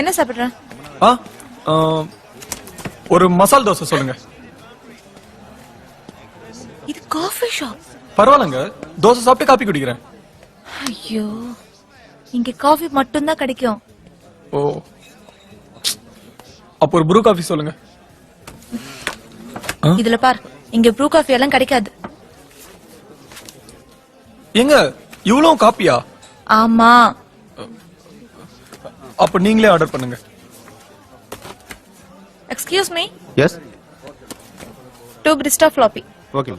என்ன சாப்பிடுற? ஆ ஒரு மசால் தோசை சொல்லுங்க. இது காஃபி ஷாப் பரவாயில்லங்க. தோசை சாப்பிட்டு காப்பி குடிக்கிறேன். ஐயோ இங்க காஃபி மட்டும்தான் கிடைக்கும். ஓ. அப்போ ஒரு ப்ரூ காஃபி சொல்லுங்க. இதுல பார் இங்க ப்ரூ காஃபி எல்லாம் கிடைக்காது. எங்க? இவ்வளவு காப்பியா? ஆமா. அப்ப நீங்களே ஆர்டர் பண்ணுங்க. Excuse me yes two பிரிஸ்டா floppy okay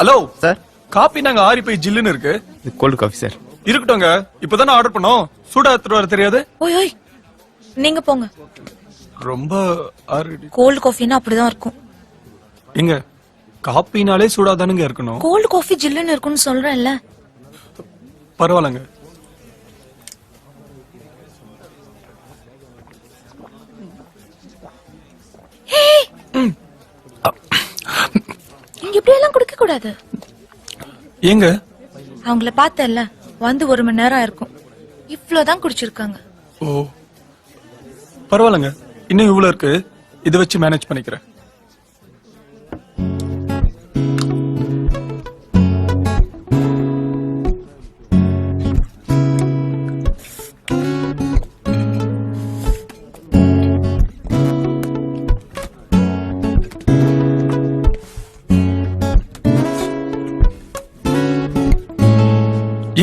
hello sir காப்பி நாங்க ஆறி போய் ஜில்லுன்னு இருக்கு. இது கோல்டு காஃபி சார் இருக்கட்டும்ங்க. இப்பதானே ஆர்டர் பண்ணோம். சூடா எடுத்துட்டு வர தெரியாது. ஓய் ஓய். நீங்க போங்க. ரொம்ப ஆறடி. கோல்டு காஃபின்னா அப்படிதான் இருக்கும். எங்க? காப்பினாலே சூடா தானுங்க இருக்கணும். கோல்டு காஃபி ஜில்லுன்னு இருக்கும்னு சொல்றேன்ல. பரவாயில்லங்க. இங்க இப்படி எல்லாம் குடிக்க கூடாது ஏங்க? அவங்கள பார்த்தேன்ல. வந்து ஒரு மணி நேரம் இருக்கும் இவ்வளவுதான் குடிச்சிருக்காங்க. ஓ. பரவாயில்லங்க. இன்னும் இவ்வளவு இருக்கு. இதை வச்சு மேனேஜ் பண்ணிக்கிறேன்.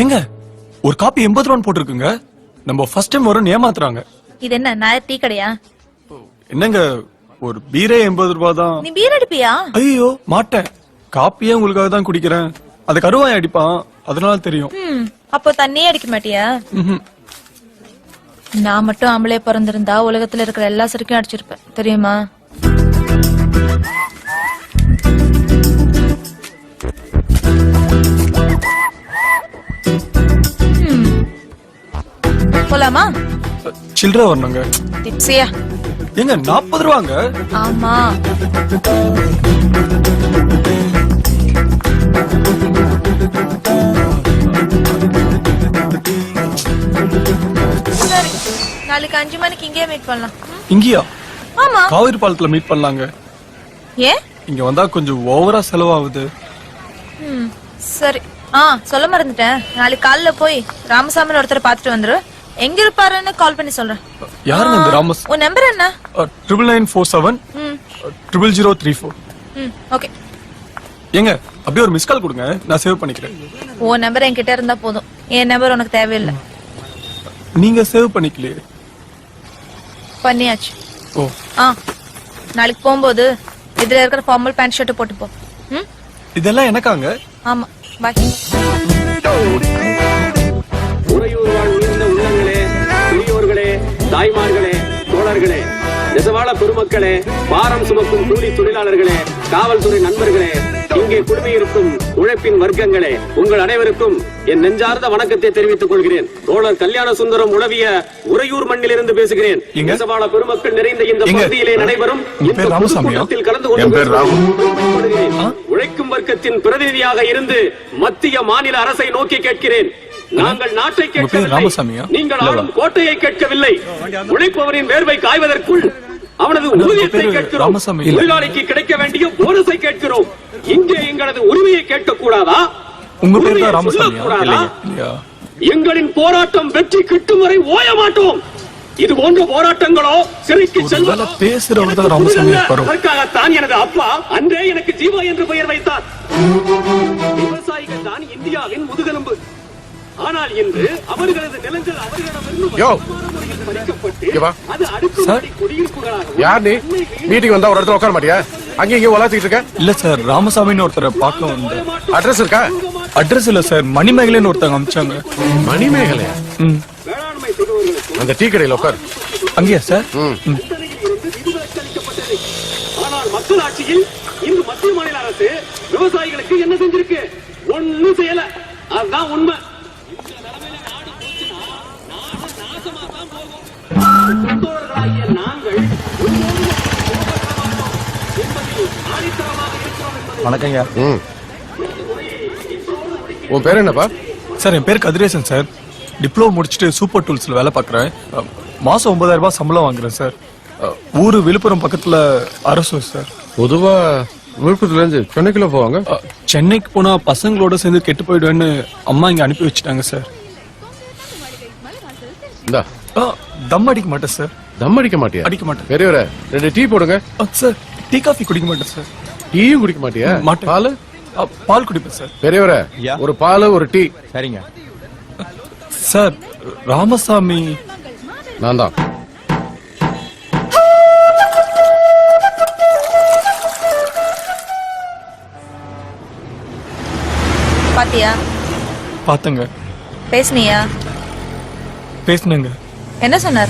ஏங்க ஒரு காப்பி எண்பது ரூபான்னு போட்டிருக்குங்க. நம்ம ஃபர்ஸ்ட் டைம் வரும் ஏமாத்துறாங்க. இது என்ன நாயர் டீ கடையா? என்னங்க ஒரு பீரே எண்பது ரூபாய் தான் நீ பீர் அடிப்பியா? ஐயோ மாட்டேன். காப்பியே உங்களுக்காக தான் குடிக்கிறேன். அது கருவாய் அடிப்பான். அதனால தெரியும். ம் அப்போ தண்ணியே அடிக்க மாட்டியா? ம்ஹும். நான் மட்டும் ஆம்பளை பிறந்திருந்தா உலகத்துல இருக்கிற எல்லா சரக்கும் அடிச்சிருப்பேன். தெரியுமா? போலாமா? சில்லறை வரணுங்க. டிப்ஸியா ஏங்க நாற்பது ரூபாங்க? ஆமா. சரி நாளைக்கு அஞ்சு மணிக்கு இங்கேயே மீட் பண்ணலாம்? இங்கேயா? ஆமா. காவிரி பாலத்துல மீட் பண்ணலாங்க. ஏன் இங்க வந்தா கொஞ்சம் ஓவரா செலவாகுது. ம், சரி. ஆ சொல்ல மறந்துட்டேன். நாளைக்கு காலைல போய் ராமசாமி ஒருத்தரை பார்த்துட்டு வந்துரு. எங்க இருப்பாருன்னு கால் பண்ணி சொல்றேன். யாருங்க இந்த ராமஸ்? உன் நம்பர் என்ன? ட்ரிபிள் நைன் ஃபோர் செவன் ம். ட்ரிபிள் ஜீரோ த்ரீ ஃபோர் ம் ஓகே ஏங்க அப்படியே ஒரு மிஸ் கால் கொடுங்க நான் சேவ் பண்ணிக்கிறேன். உன் நம்பர் என்கிட்ட இருந்தா போதும். என் நம்பர் உனக்கு தேவையில்லை. நீங்க சேவ் பண்ணிக்கலையே. பண்ணியாச்சு. ஓ. ஆ நாளைக்கு போகும்போது இதுல இருக்கிற ஃபார்மல் பேண்ட் ஷர்ட் போட்டு போ ம்? இதெல்லாம் எனக்காங்க. ஆமா பாய் தாய்மார்களே தோழர்களே நெசவாள பெருமக்களே பாரம் சுமக்கும் கூலி தொழிலாளர்களே காவல்துறை நண்பர்களே இங்கே குழுமியிருக்கும் உழைப்பின் வர்க்கங்களே உங்கள் அனைவருக்கும் என் நெஞ்சார்ந்த வணக்கத்தை தெரிவித்துக் கொள்கிறேன் தோழர் கல்யாண சுந்தரம் உளவிய உறையூர் மண்ணிலிருந்து பேசுகிறேன்? நெசவாள பெருமக்கள் நிறைந்த இந்த? பகுதியிலே நடைபெறும் இந்த? பொதுக்கூட்டத்தில் கலந்து கொண்டு. உழைக்கும் வர்க்கத்தின் பிரதிநிதியாக இருந்து மத்திய மாநில அரசை நோக்கி கேட்கிறேன் நாங்கள் நாட்டை கேட்கவில்லை? நீங்கள்? ஆளும் கோட்டையை கேட்கவில்லை. உழைப்பவரின் வேர்வை காய்வதற்குள் அவனது ஊதியத்தை கேட்கிறோம். ராமசாமி. தொழிலாளிக்கு கிடைக்க வேண்டிய போனஸை கேட்கிறோம். இங்கே எங்களது உரிமையை கேட்க கூடாதா உங்க பேர் தான்? இல்லையா? எங்களின் போராட்டம் வெற்றி கிட்டும் வரை ஓய மாட்டோம். இது போன்ற போராட்டங்களோ சிறைக்கு செல்வதோ பேசுறவர் தான் ராமசாமி? அதற்காகத்தான் எனது அப்பா அன்றே எனக்கு ஜீவா என்று பெயர் வைத்தார். விவசாயிகள் தான் இந்தியாவின் முதுகெலும்பு. ஆனால் இன்று அவர்களது நிலங்கள் அவர்களிடமிருந்து பறிக்கப்பட்டு இங்க. அது யார் நீ மீட்டிங் வந்தா ஒரு இடத்துல உட்கார மாட்டியா? அங்கேயும் இங்கேயும் உலாத்திட்டு இருக்க? இல்ல சார் ராமசாமின்னு ஒருத்தரை பார்க்க அட்ரஸ் இருக்கா? அட்ரஸ் இல்ல சார் மணிமேகலைன்னு ஒருத்தங்க அமிச்சாங்க. மணிமேகலையா? ம். வேளாண்மை செய்பவர்களுக்கு அந்த டீ கடையில உட்கார். அங்கேயா சார்? ஆனால் மக்களாட்சியில் இன்று மத்திய மாநில அரசு விவசாயிகளுக்கு என்ன செஞ்சிருக்கு? ஒண்ணும் செய்யல. அதுதான் உண்மை. மூத்தோர்களாகிய நாங்கள் வணக்கங்க. ம். உன் பேர் என்னப்பா? சார் என் பேர் கதிரேசன் சார். டிப்ளமோ முடிச்சுட்டு சூப்பர் டூல்ஸ்ல வேலை பார்க்குறேன். மாசம் ஒன்பதாயிரம் ரூபாய் சம்பளம் வாங்குறேன் சார். ஊரு விழுப்புரம் பக்கத்துல அரசு சார். பொதுவா விழுப்புரத்துல இருந்து சென்னைக்குள்ள போவாங்க? சென்னைக்கு போனா பசங்களோட சேர்ந்து கெட்டு போயிடுவேன்னு அம்மா இங்க அனுப்பி வச்சுட்டாங்க சார். இந்தா. தம் அடிக்க மாட்டேன் சார் தம் அடிக்க மாட்டியா? அடிக்க மாட்டேன். பெரியவரே ரெண்டு டீ போடுங்க. சார் டீ காஃபி குடிக்க மாட்டேன் சார் டீயும் குடிக்க மாட்டியா? மாட்டேன். பால்? பால் குடிப்பேன் சார் பெரியவரே ஒரு பால் ஒரு டீ. சரிங்க. சார் ராமசாமி. நான் தான். பாத்தியா? பார்த்தங்க பேசுனியா? பேசினங்க. என்ன சொன்னார்?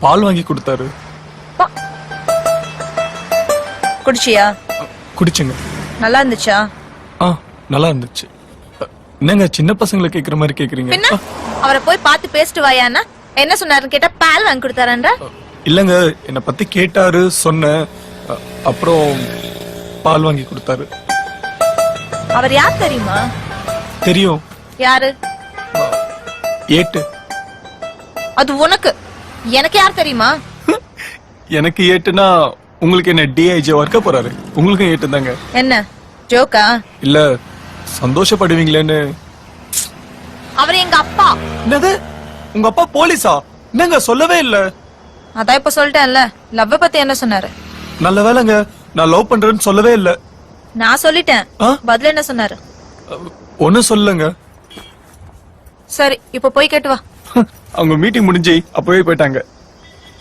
பால் வாங்கி கொடுத்தாரு. குடிச்சியா? குடிச்சேங்க. நல்லா இருந்துச்சா? ஆ நல்லா இருந்துச்சு. என்னங்க சின்ன பசங்களை கேக்குற மாதிரி கேக்குறீங்க? பின்ன? அவரை போய் பார்த்து பேசிட்டு வாயான்னா என்ன சொன்னாருன்னு கேட்டா பால் வாங்கி கொடுத்தாரன்ற? இல்லங்க என்னை பத்தி கேட்டாரு சொன்னேன். அ- அப்புறம் பால் வாங்கி கொடுத்தாரு. அவர் யார் தெரியுமா? தெரியும். யாரு? ஏட்டு. அது உனக்கு. எனக்கு யார் தெரியுமா? எனக்கு ஏட்டுனா உங்களுக்கு என்ன டிஐஜி ஒர்க்க போறாரு? உங்களுக்கும் ஏட்டு தாங்க. என்ன? ஜோக்கா? இல்ல சந்தோஷப்படுவீங்களேன்னு. அவர் எங்க அப்பா. என்னது? உங்க அப்பா போலீஸா? என்னங்க சொல்லவே இல்ல. அதான் இப்ப சொல்லிட்டேன்ல. லவ் பத்தி என்ன சொன்னாரு? நல்ல வேலைங்க. நான் லவ் பண்றேன்னு சொல்லவே இல்ல. நான் சொல்லிட்டேன்? பதில் என்ன சொன்னாரு? ஒன்னும் சொல்லங்க சரி இப்ப போய் கேட்டு வா. அவங்க மீட்டிங் முடிஞ்சு அப்பவே போயிட்டாங்க.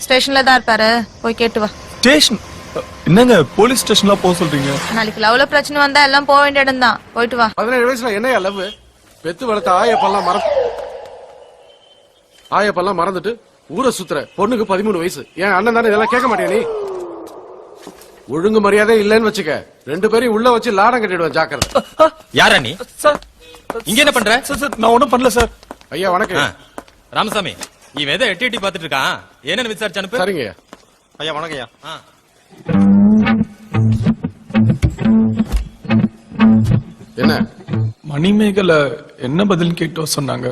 ஸ்டேஷன்ல தான் இருப்பாரு. போய் கேட்டு வா. ஸ்டேஷன் என்னங்க போலீஸ் ஸ்டேஷன்லாம் போக சொல்றீங்க? நாளைக்கு லவ்ல பிரச்சனை வந்தா எல்லாம் போக வேண்டிய இடம் தான். போயிட்டு வா. பதினேழு வயசுல என்னையா லவ் பெத்து வளர்த்த ஆயப்பெல்லாம் மற ஆயப்பெல்லாம் மறந்துட்டு ஊரை சுத்துற பொண்ணுக்கு பதிமூணு வயசு. ஏன் அண்ணன் தானே இதெல்லாம் கேட்க மாட்டியா நீ? ஒழுங்கு மரியாதை இல்லைன்னு வச்சுக்க. ரெண்டு பேரையும் உள்ள வச்சு லாடம் கட்டிடுவேன் ஜாக்கிரதை. யாரா நீ? சார். இங்க என்ன பண்ற? சார் நான் ஒன்றும் பண்ணல சார். ஐயா வணக்கம். ராமசாமி இவன் எதை எட்டி எட்டி பாத்துட்டு இருக்கான். என்னன்னு விசாரிச்சு அனுப்பு? சரிங்க ஐயா ஐயா வணக்கம் ஐயா ஆ. என்ன? மணிமேகலை என்ன பதில் கேட்டோ சொன்னாங்க.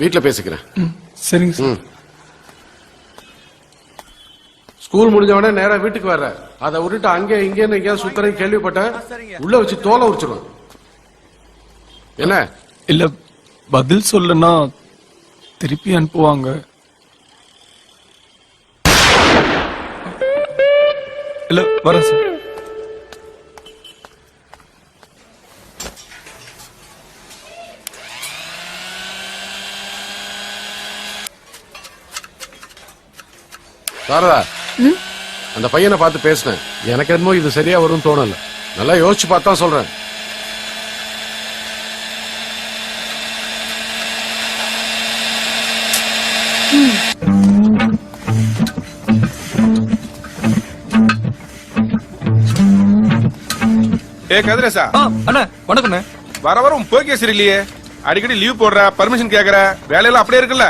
வீட்டுல பேசிக்கிறேன். சரிங்க சார். ஸ்கூல் முடிஞ்ச உடனே நேரா வீட்டுக்கு வர்ற அதை விட்டுட்டு அங்கே இங்கேன்னு எங்கேயாவது சுத்தறேன் கேள்விப்பட்டேன். உள்ள வச்சு தோலை உரிச்சிடும் என்ன? இல்ல பதில் சொல்லனா திருப்பி அனுப்புவாங்க. இல்ல வரேன் சார் சாரதா அந்த பையனை பார்த்து பேசினேன். எனக்கு என்னமோ இது சரியா வரும்னு தோணல. நல்லா யோசிச்சு பார்த்தா சொல்றேன். ஏ கதிரேசா. ஆ அண்ணா வணக்கண்ணே வர வர உன் போய் கேசரி இல்லையே. அடிக்கடி லீவ் போடுற பர்மிஷன் கேக்குற வேலையெல்லாம் அப்படியே இருக்குல்ல?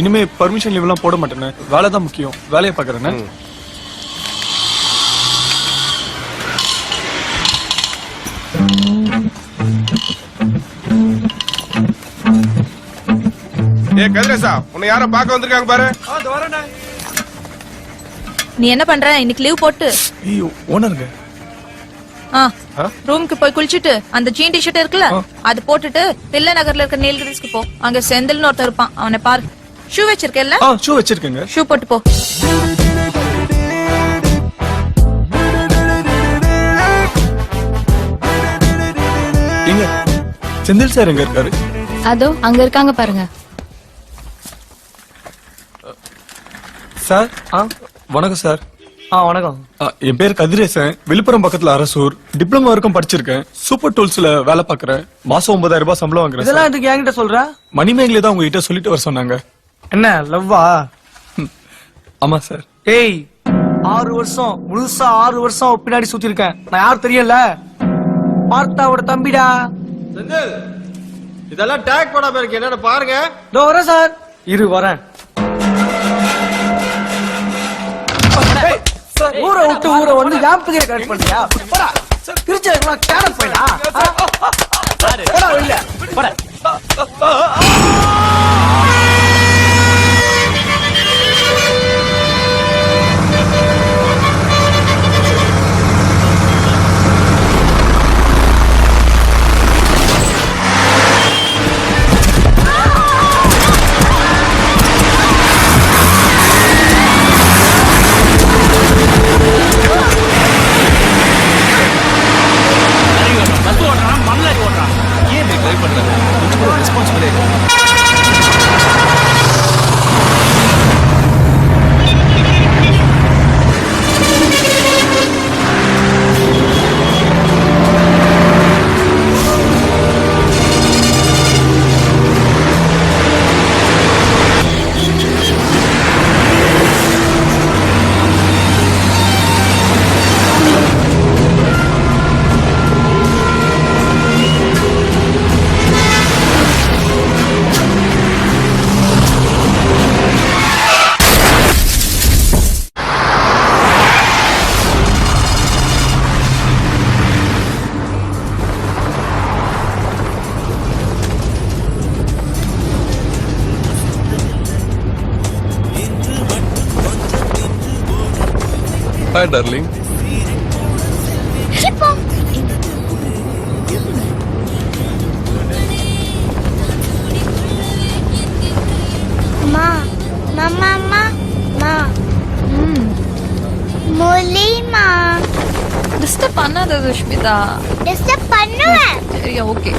இனிமே பர்மிஷன் லீவ் எல்லாம் போட மாட்டேண்ணே. வேலை தான் முக்கியம். வேலையை பாக்குறேண்ணே ஏ கதிரேசா உன்னை யாரோ பார்க்க வந்திருக்காங்க பாரு. நீ என்ன பண்ற? இன்னைக்கு லீவ் போட்டு. ஐயோ ஓனருங்க ஆ? ரூமுக்கு போய் குளிச்சுட்டு அந்த ஜீன் டிஷர்ட் இருக்குல்ல. அது போட்டுட்டு தில்லை நகர்ல இருக்க நீல்கிரிஸ்க்கு போ. அங்க செந்தில்னு ஒருத்தர் இருப்பான். அவனை பாரு. ஷூ வச்சிருக்கேல்ல? ஆ ஷூ வச்சிருக்கேங்க. ஷூ போட்டு போ. செந்தில் சார் எங்க இருக்காரு? அதோ அங்க இருக்காங்க பாருங்க. சார் வணக்கம் சார் ஆ வணக்கம். என் பேர் கதிரேசன். விழுப்புரம் பக்கத்துல அரசூர். டிப்ளமோ வரைக்கும் படிச்சிருக்கேன். சூப்பர் டூல்ஸ்ல வேலை பார்க்கறேன். மாசம் ஒன்பதாயிரம் ரூபாய் சம்பளம் வாங்குறேன் இதெல்லாம். இதுக்கு என்கிட்ட சொல்ற? மணிமேகலை தான் உங்ககிட்ட சொல்லிட்டு வர சொன்னாங்க. என்ன லவ்வா? ஆமா சார். ஏய் ஆறு வருஷம் முழுசா ஆறு வருஷம் பின்னாடி சுத்தி இருக்கேன் நான் யார் தெரியல பார்த்தாவோட தம்பிடா. இதெல்லாம் டேக் போடாம இருக்கு. என்னன்னு பாருங்க. இதோ வரேன் சார். இரு வரேன். ஊரை விட்டு ஊரை வந்து ஞாபகம் கரெக்ட் பண்ணியா போடா? திருச்சி கேரட் போயிடா போடா. responsibility. Hi darling. டிஸ்டர்ப் பண்ணாத சுஷ்மிதா. டிஸ்டர்ப் பண்ணுவேன். சரியா ஓகே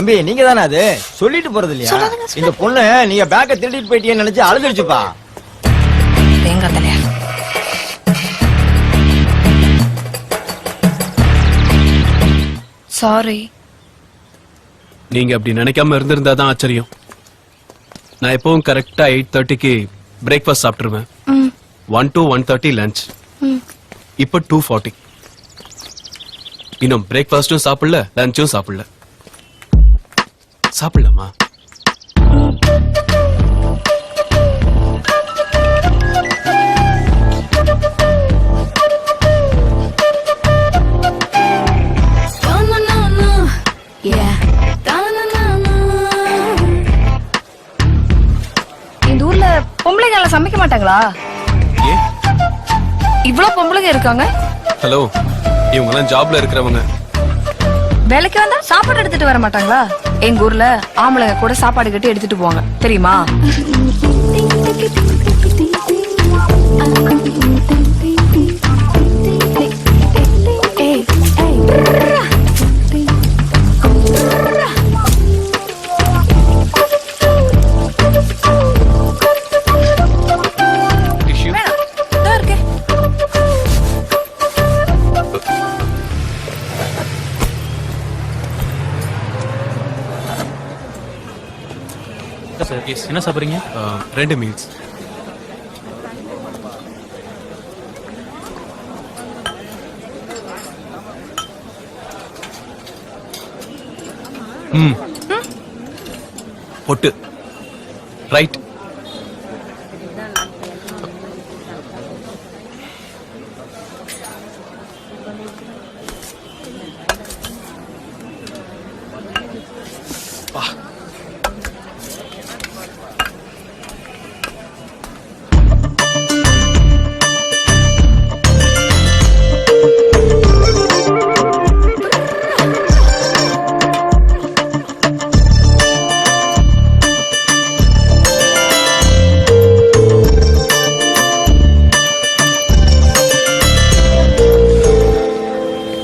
தம்பி நீங்க தானே அது? சொல்லிட்டு போறது இல்லையா? இந்த பொண்ணு நீங்க பேக்க திருடிட்டு போயிட்டீங்கன்னு நினைச்சு அழுதுருச்சுப்பா. தலையா சாரி நீங்க அப்படி நினைக்காம இருந்திருந்தா தான் ஆச்சரியம். நான் எப்பவும் கரெக்டா எயிட் தேர்ட்டிக்கு breakfast சாப்பிட்டுருவேன். One to one thirty lunch இப்போ டூ ஃபார்ட்டி இன்னும் பிரேக்ஃபாஸ்டும் சாப்பிடல லஞ்சும் சாப்பிடல. சாப்பிடலாமா? இந்த ஊர்ல பொம்பளைங்க சமைக்க மாட்டாங்களா? ஏ? இவ்வளவு பொம்பளைங்க இருக்காங்க? ஹலோ இவங்கெல்லாம் ஜாப்ல இருக்கிறவங்க. வேலைக்கு வந்தா சாப்பாடு எடுத்துட்டு வர மாட்டாங்களா? எங்க ஊர்ல ஆம்பளைங்க கூட சாப்பாடு கட்டி எடுத்துட்டு போவாங்க தெரியுமா ஏய், ஏய். சார் என்ன சாப்பிட்றீங்க ரெண்டு மீல்ஸ் ம் பொட்டு ரைட் Ah.